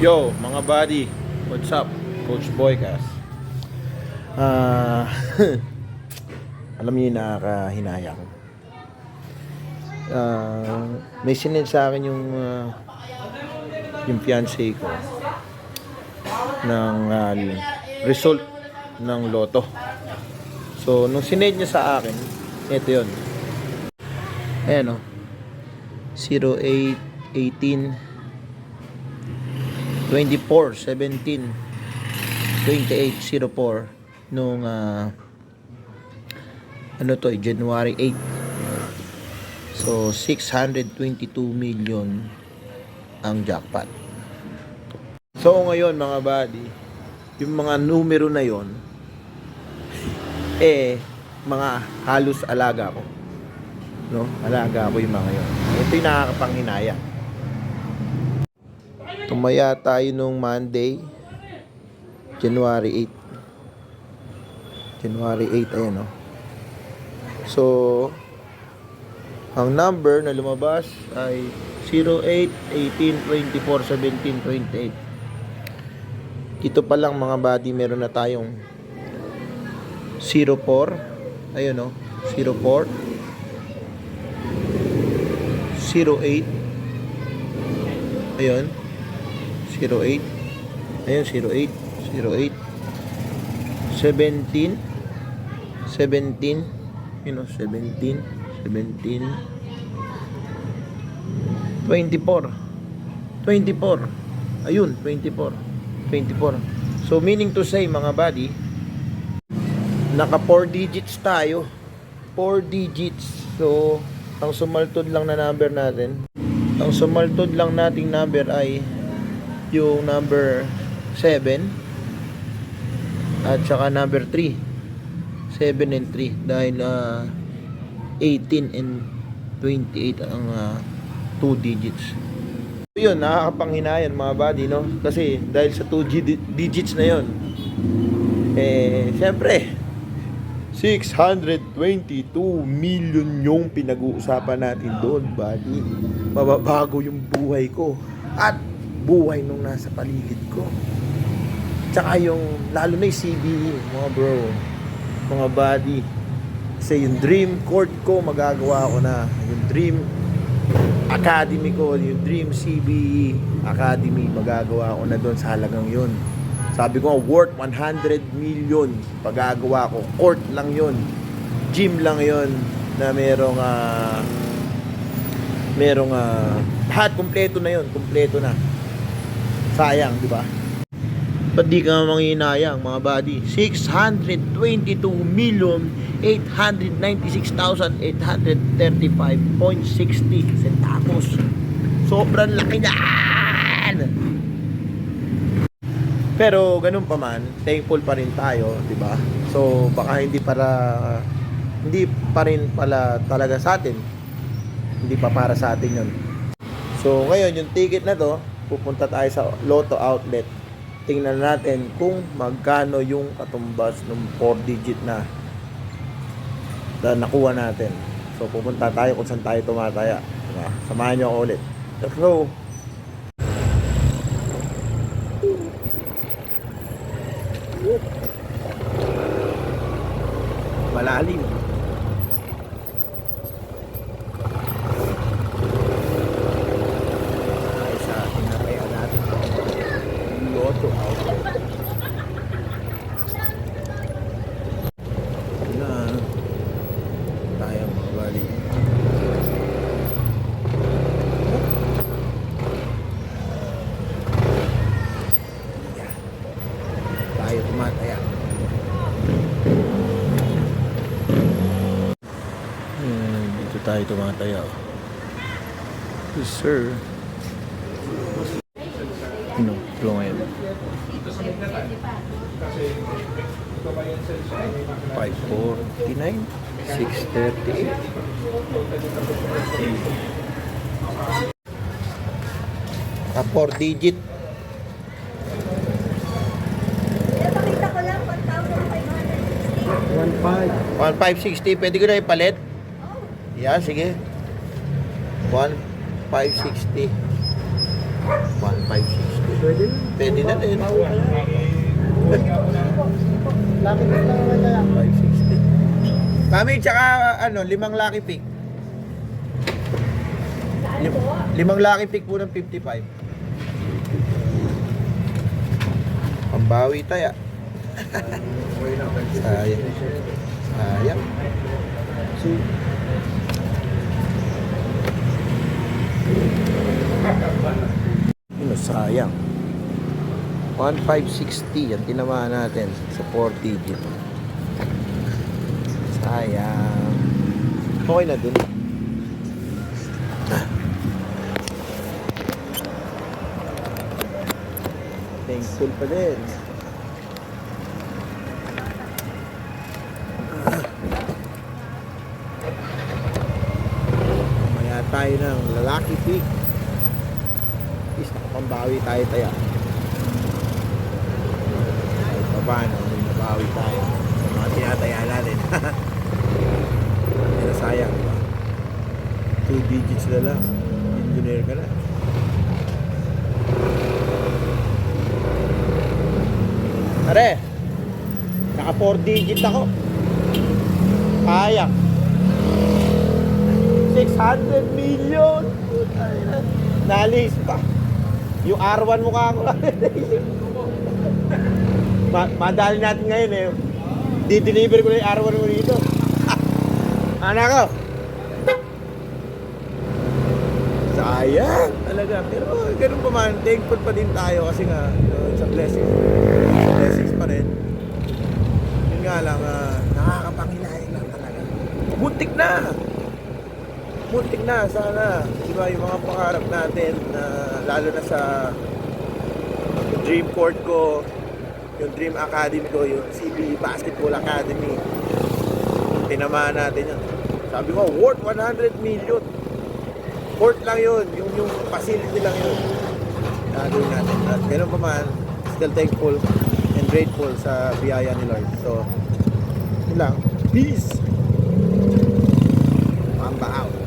Yo, mga buddy. What's up? Coach Boycast. Ah, alam niyo yung nakakahinayang. Ah, may sinend sa akin yung ah, yung fiancé ko ng ah, result ng loto. So, nung sinend niya sa akin, ito yun. Ayan o. 08, 18, 24, 17, 28, 04 nung ah, ano to, eh, January 8. So 622 million ang jackpot. So ngayon mga buddy, yung mga numero na yon eh mga halos alaga ko. No? Alaga ko yung mga yon. Ito yung nakakapanghinaya. Tumaya tayo nung Monday, January 8. January 8, ayan o. So, ang number na lumabas ay 08, 18, 24, 17, 28. Dito pa lang mga buddy, meron na tayong 04. Ayun o, 04. 08. Ayun. 08. Ayun, 08. 08. 17. 17. You know, 17. 17. 24. 24. Ayun, 24. 24. So, meaning to say, mga buddy, naka 4 digits tayo. 4 digits. So, ang sumaltod lang na number natin, ang sumaltod lang nating number ay yung number 7 at saka number 3 7 and 3 dahil ah, 18 and 28 ang 2 digits. Yun nakakapanghinayang mga buddy no? Kasi dahil sa 2 digits na yun eh syempre 622 million yung pinag-uusapan natin doon, buddy. Mababago yung buhay ko. At buhay nung nasa paligid ko. Tsaka yung, lalo na yung CBE, mga bro, mga buddy. Kasi yung dream court ko, magagawa ko na. Yung dream academy ko, yung dream CBE academy, magagawa ko na doon sa halagang yun. Sabi ko, worth 100 million pagagawa ko. Court lang yun. Gym lang yun na merong ah merong ah lahat kumpleto na yun. Kumpleto na. Sayang, di ba? Ba't di ka manghinayang, mga buddy? 622 million 896,835.60 centavos. Sobrang laki niyan! Pero ganun pa man, thankful pa rin tayo, 'di ba? So baka hindi para hindi pa rin pala talaga sa atin. Hindi pa para sa atin 'yon. So ngayon yung ticket na 'to, pupunta tayo sa Lotto outlet. Tingnan natin kung magkano yung katumbas ng 4 digit na na nakuha natin. So pupunta tayo kung saan tayo tumataya. Diba? Samahan niyo ako ulit. Let's go! malalim. Ay, sa tinapaya natin. Lotto outlet. Na tayo mga bali. Yeah. Tayo tumataya. Hmm, dito tayo tumataya. Yes, sir. Ano, tulong ngayon. 549, 638. Ah, 4 digit. Pinapakita ko lang 1,560. 1560. Pwede ko na ipalit? Yeah, sige. 1560. 1560. Pwede na. Pwede na din. Laki na lang naman kaya. 560. Kami, tsaka ano, limang lucky pick. Lim- limang lucky pick po ng 55. Pambawi tayo. Sayang. Sayang. So, Ano, sayang. 1,560 ang tinamaan natin sa 4 digit. Sayang. Okay na din. Thankful pa din. Mamaya tayo ng lalaki pick. At least nakapambawi tayo tayo. Pa paano, may nabawi tayo. Sa mga tinataya natin. Pero sayang. ba? Two digits na lang. Engineer ka na. Are, naka 4 digit ako. Kaya. 600 million. Nalis pa. Yung R1 mukha ko. Ma madali natin ngayon eh. Di-deliver ko na yung R1 mo dito. Anak ko. Sayang talaga. Pero ganun pa man, thankful pa din tayo kasi nga, uh, it's a blessing. Blessings pa rin. Yun nga lang, uh, nakakapanghilahin lang talaga. Muntik na! muntik na sana di ba yung mga pangarap natin na lalo na sa dream court ko yung Dream Academy ko, yung CBE Basketball Academy. Tinamaan natin yun. Sabi ko, worth 100 million. Worth lang yun, yung, yung facility lang yun. Gagawin natin. At ganun pa man, still thankful and grateful sa biyaya ni Lord. So, yun lang. Peace! Mamba out.